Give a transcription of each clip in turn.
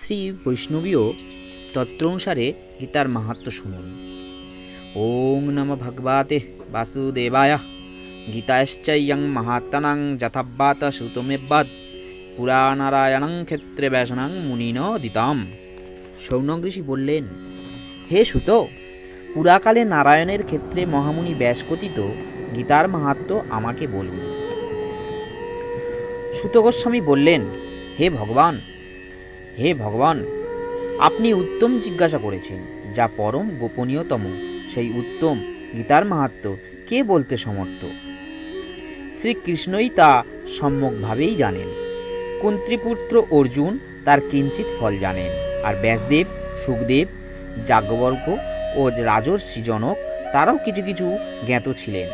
শ্রী বৈষ্ণবীয় তত্র অনুসারে গীতার মাহাত্ম শুনুন। ওং নম ভগবতে বাসুদেবায়। গীতাশ্চয়ং মাহাত্মনাং যথাব্বাত সুতমেব্বাদ। পুরানারায়ণং ক্ষেত্রে ব্যাসনাং মুনিন দিতাম। সৌনক ঋষি বললেন, হে সুত, পুরাকালে নারায়ণের ক্ষেত্রে মহামুনি ব্যাস কথিত গীতার মাহাত্ম আমাকে বলুন। সুত গোস্বামী বললেন, হে ভগবান হে ভগবান, আপনি উত্তম জিজ্ঞাসা করেছেন, যা পরম গোপনীয়তম। সেই উত্তম গীতার মাহাত্ম কে বলতে সমর্থ? শ্রীকৃষ্ণই তা সম্যকভাবেই জানেন। কুন্ত্রীপুত্র অর্জুন তার কিঞ্চিত ফল জানেন, আর ব্যাসদেব, সুখদেব যাজ্ঞবল্ক ও রাজর্ষি জনক তারাও কিছু কিছু জ্ঞাত ছিলেন।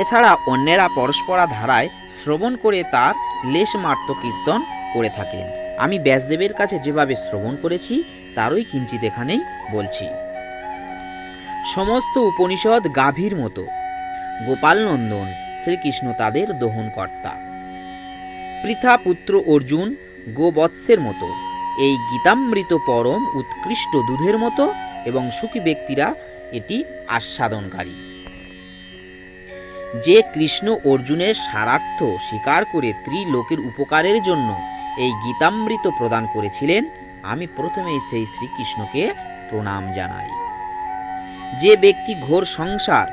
এছাড়া অন্যেরা পরস্পরা ধারায় শ্রবণ করে তার লেশমার্ত কীর্তন করে থাকেন। আমি ব্যাসদেবের কাছে যেভাবে শ্রবণ করেছি, তারই কিঞ্চিত এখানেই বলছি। সমস্ত উপনিষদ গাভীর মতো। গোপাল নন্দন শ্রীকৃষ্ণ তাদের দহনকর্তা। পৃথা পুত্র অর্জুন গোবৎসের মতো। এই গীতামৃত পরম উৎকৃষ্ট দুধের মতো এবং সুখী ব্যক্তিরা এটি আস্বাদনকারী। যে কৃষ্ণ অর্জুনের সারার্থ স্বীকার করে ত্রিলোকের উপকারের জন্য এই গীতামৃত প্রদান করেছিলেন। আমি প্রথমেই সেই শ্রীকৃষ্ণকে প্রণাম জানাই। যে ব্যক্তি ঘোর সংসার,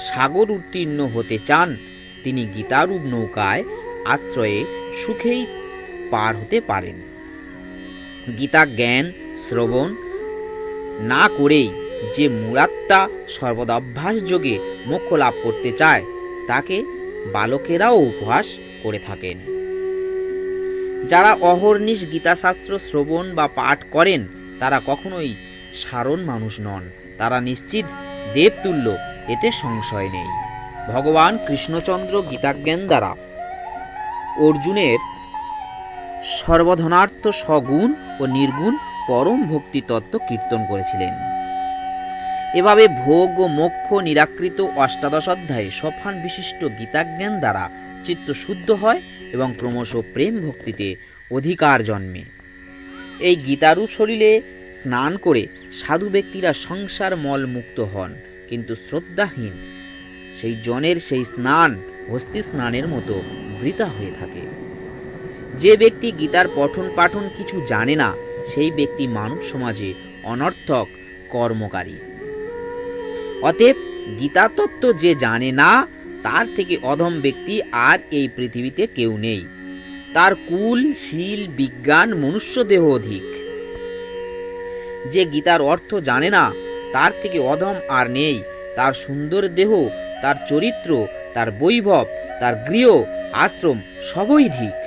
সাগর উত্তীর্ণ হতে চান, তিনি গীতারূপ নৌকায় আশ্রয়ে সুখেই পার হতে পারেন। গীতা জ্ঞান শ্রবণ না করেই যে মুরাত্মা সর্বদা অভ্যাস যোগে মোক্ষ লাভ করতে চায়, তাকে বালকেরাও উপহাস করে থাকেন। যারা অহর্নিশ গীতাশাস্ত্র শ্রবণ বা পাঠ করেন, তারা কখনোই সারণ মানুষ নন। তারা নিশ্চিত দেবতুল্য, এতে সংশয় নেই। ভগবান কৃষ্ণচন্দ্র গীতাজ্ঞান দ্বারা অর্জুনের সর্বধনার্থ সগুণ ও নির্গুণ পরম ভক্তি তত্ত্ব কীর্তন করেছিলেন। এভাবে ভোগ ও মোক্ষ নিরাকৃত অষ্টাদশ অধ্যায়ে সফান বিশিষ্ট গীতাজ্ঞান দ্বারা চিত্ত শুদ্ধ হয় এবং ক্রমশ প্রেম ভক্তিতে অধিকার জন্মে। এই গীতারূপ শরীরে স্নান করে সাধু ব্যক্তিরা সংসার মল মুক্ত হন, কিন্তু শ্রদ্ধাহীন সেই জনের সেই স্নান, হস্তি স্নানের মতো বৃতা হয়ে থাকে। যে ব্যক্তি গীতার পঠন পাঠন কিছু জানে না, সেই ব্যক্তি মানব সমাজে অনর্থক কর্মকারী। অতএব গীতা তত্ত্ব যে জানে না তার থেকে অধম ব্যক্তি আর এই পৃথিবীতে কেউ নেই। তার কুল, শীল, বিজ্ঞান মনুষ্য দেহ অধিক। যে গীতার অর্থ জানে না, তার থেকে অধম আর নেই। তার সুন্দর দেহ, তার চরিত্র, তার বৈভব, তার গৃহ, আশ্রম সবই ধিক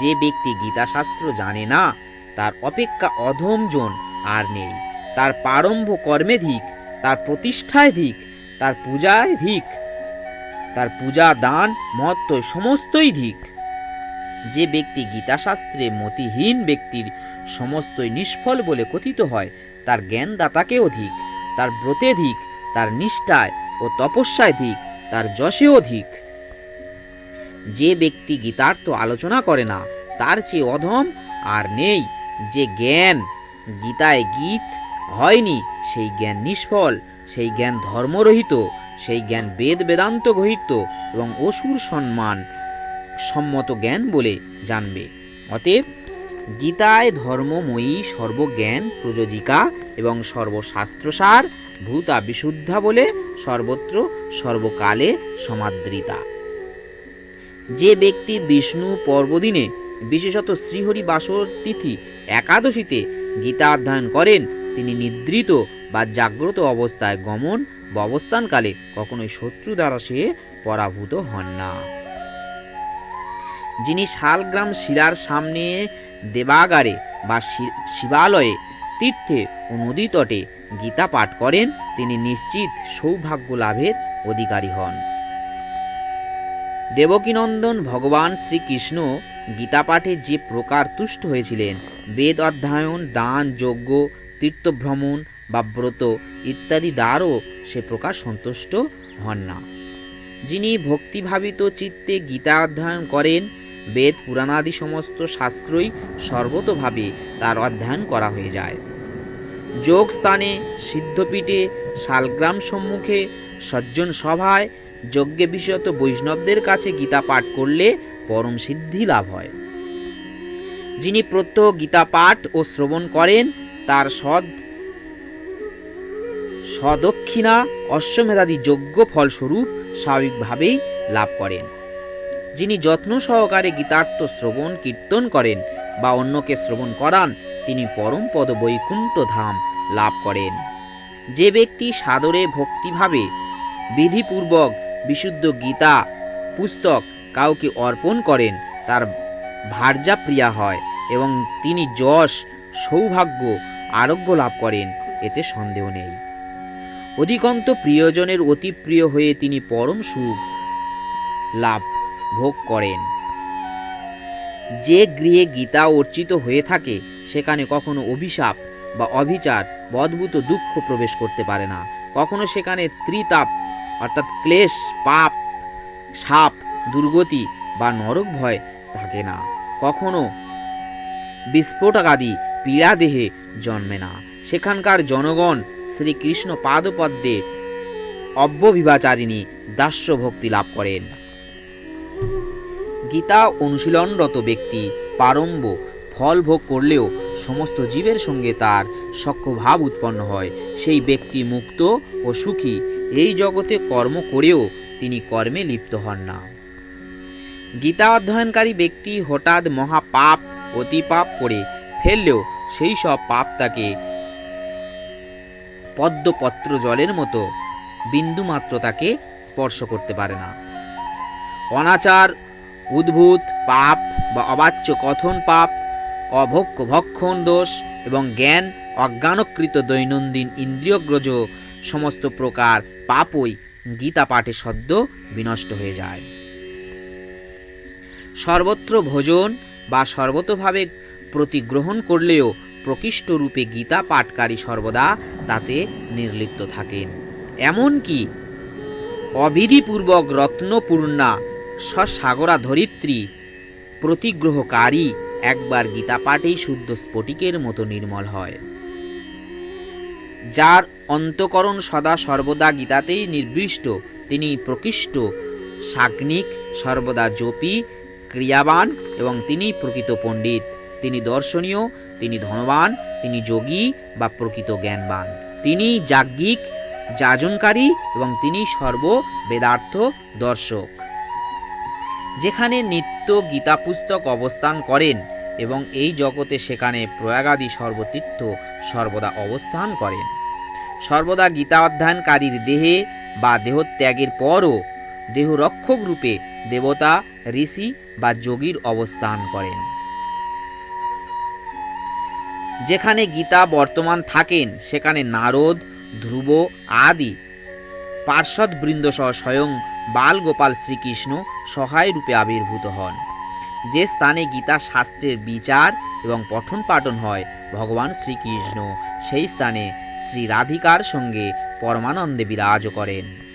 যে ব্যক্তি গীতাশাস্ত্র জানে না, তার অপেক্ষা অধম জন আর নেই। তার প্রারম্ভ কর্মে ধিক, তার প্রতিষ্ঠায় ধিক, তার পূজায় ধিক। তার পূজা, দান, মহত্ব, সমস্তই ধিক যে ব্যক্তি গীতাশাস্ত্রে মতিহীন ব্যক্তির সমস্তই নিষ্ফল বলে কথিত হয়, তার জ্ঞানদাতাকে অধিক তার ব্রতে ধিক তার নিষ্ঠায় ও তপস্যায় ধিক তার যশে অধিক যে ব্যক্তি গীতার্থ আলোচনা করে না, তার চেয়ে অধম আর নেই। যে জ্ঞান গীতায় গীত হয়নি, সেই জ্ঞান নিষ্ফল, সেই জ্ঞান ধর্মরহিত সেই জ্ঞান বেদ বেদান্ত গহিত এবং অসুর সম্মান সম্মত জ্ঞান বলে জানবে। অতএব গীতায় ধর্মময়ী, সর্বজ্ঞান, প্রযোজিকা এবং সর্বশাস্ত্রসার, ভূতা বিশুদ্ধা বলে সর্বত্র সর্বকালে সমাদৃতা। যে ব্যক্তি বিষ্ণু পর্বদিনে বিশেষত শ্রীহরি বাসর তিথি একাদশীতে গীতা অধ্যয়ন করেন, তিনি নিদ্রিত বা জাগ্রত অবস্থায় গমন বা অবস্থানকালে কখনোই শত্রু দ্বারা সে পরাভূত হন না। যিনি শালগ্রাম শিলার সামনে দেবাগারে বা শিবালয়ে তীর্থে ও নদী তটে গীতা পাঠ করেন, তিনি নিশ্চিত সৌভাগ্য লাভের অধিকারী হন। দেবকীনন্দন ভগবান শ্রীকৃষ্ণ গীতা পাঠে যে প্রকার তুষ্ট হয়েছিলেন, বেদ অধ্যয়ন, দান, যজ্ঞ তীর্থভ্রমণ, বা ব্রত ইত্যাদি দ্বারও সে প্রকার সন্তুষ্ট হন না। যিনি ভক্তিভাবিত চিত্তে গীতা অধ্যয়ন করেন, বেদ পুরাণাদি সমস্ত শাস্ত্রই সর্বতভাবে তার অধ্যয়ন করা হয়ে যায়। যোগ স্থানে সিদ্ধপীঠে, শালগ্রাম সম্মুখে, সজ্জন সভায় যজ্ঞে বিশেষত বৈষ্ণবদের কাছে গীতা পাঠ করলে পরম সিদ্ধি লাভ হয়। যিনি প্রত্যহ গীতা পাঠ ও শ্রবণ করেন তার সদ সদক্ষিণা অশ্বমেধাদি যোগ্য ফলস্বরূপ স্বাভাবিকভাবেই লাভ করেন। যিনি যত্ন সহকারে গীতার্থ শ্রবণ, কীর্তন করেন বা অন্যকে শ্রবণ করান, তিনি পরম পদ বৈকুণ্ঠ ধাম লাভ করেন। যে ব্যক্তি সাদরে ভক্তিভাবে বিধিপূর্বক বিশুদ্ধ গীতা, পুস্তক কাউকে অর্পণ করেন, তার ভার্যা প্রিয়া হয় এবং তিনি যশ, সৌভাগ্য আরোগ্য লাভ করেন, এতে সন্দেহ নেই। অধিকন্ত প্রিয়জনের অতি প্রিয় হয়ে তিনি পরম সুখ লাভ ভোগ করেন। যে গৃহে গীতা অর্চিত হয়ে থাকে, সেখানে কখনো অভিশাপ বা অভিচার অদ্ভুত দুঃখ প্রবেশ করতে পারে না। কখনো সেখানে ত্রিতাপ, অর্থাৎ ক্লেশ, পাপ, সাপ, দুর্গতি বা নরক ভয় থাকে না। কখনো বিস্ফোটকাদি পীড়া দেহে জন্মে না। সেখানকার জনগণ শ্রীকৃষ্ণ পাদপদ্মে অব্যবিভাচারিণী দাস্য ভক্তি লাভ করেন। গীতা অনুশীলনরত ব্যক্তি পারম্ব ফল ভোগ করলেও সমস্ত জীবের সঙ্গে তার সখ্যভাব উৎপন্ন হয়। সেই ব্যক্তি মুক্ত ও সুখী এই জগতে কর্ম করেও তিনি কর্মে লিপ্ত হন না। গীতা অধ্যয়নকারী ব্যক্তি হঠাৎ মহাপাপ, অতিপাপ করে ফেললেও সেই সব পাপ তাকে পদ্মপত্র জলের মতো বিন্দুমাত্র তাকে স্পর্শ করতে পারে না। অনাচার, উদ্ভূত পাপ বা অবাচ্য কথন পাপ অভক্ষ ভক্ষণ দোষ এবং জ্ঞান, অজ্ঞানকৃত দৈনন্দিন ইন্দ্রিয়গ্রজ সমস্ত প্রকার পাপই গীতা পাঠে সদ্য বিনষ্ট হয়ে যায়। সর্বত্র ভোজন বা সর্বতভাবে প্রতিগ্রহণ করলেও প্রকৃষ্ট রূপে গীতা পাঠকারী সর্বদা তাতে নির্লিপ্ত থাকেন। এমনকি অবিধিপূর্বক রত্নপূর্ণা সসাগরা ধরিত্রী প্রতিগ্রহকারী একবার গীতা পাঠেই শুদ্ধ স্ফটিকের মতো নির্মল হয়। যার অন্তকরণ সদা সর্বদা গীতাতেই নির্দিষ্ট তিনি প্রকৃষ্ট, সাগ্নিক, সর্বদা জপি, ক্রিয়াবান এবং তিনি প্রকৃত পণ্ডিত। তিনি দর্শনীয়, তিনি ধনবান, তিনি যোগী বা প্রকৃত জ্ঞানবান। তিনি যাজ্ঞিক, যাজনকারী এবং তিনি সর্ব বেদার্থ দর্শক। যেখানে নিত্য গীতা পুস্তক অবস্থান করেন এবং এই জগতে সেখানে প্রয়াগাদি সর্বতীর্থ সর্বদা অবস্থান করেন। সর্বদা গীতা অধ্যয়নকারীর দেহে বা দেহত্যাগের পরও দেহরক্ষক রূপে দেবতা, ঋষি বা যোগীর অবস্থান করেন। যেখানে গীতা বর্তমান থাকেন, সেখানে নারদ, ধ্রুব আদি। পার্ষদ বৃন্দ সহ স্বয়ং বাল গোপাল শ্রীকৃষ্ণ সহায় রূপে আবির্ভূত হন। যে স্থানে গীতা শাস্ত্রের বিচার এবং পঠন পাঠন হয়, ভগবান শ্রীকৃষ্ণ সেই স্থানে শ্রী রাধিকার সঙ্গে পরমানন্দে বিরাজ করেন।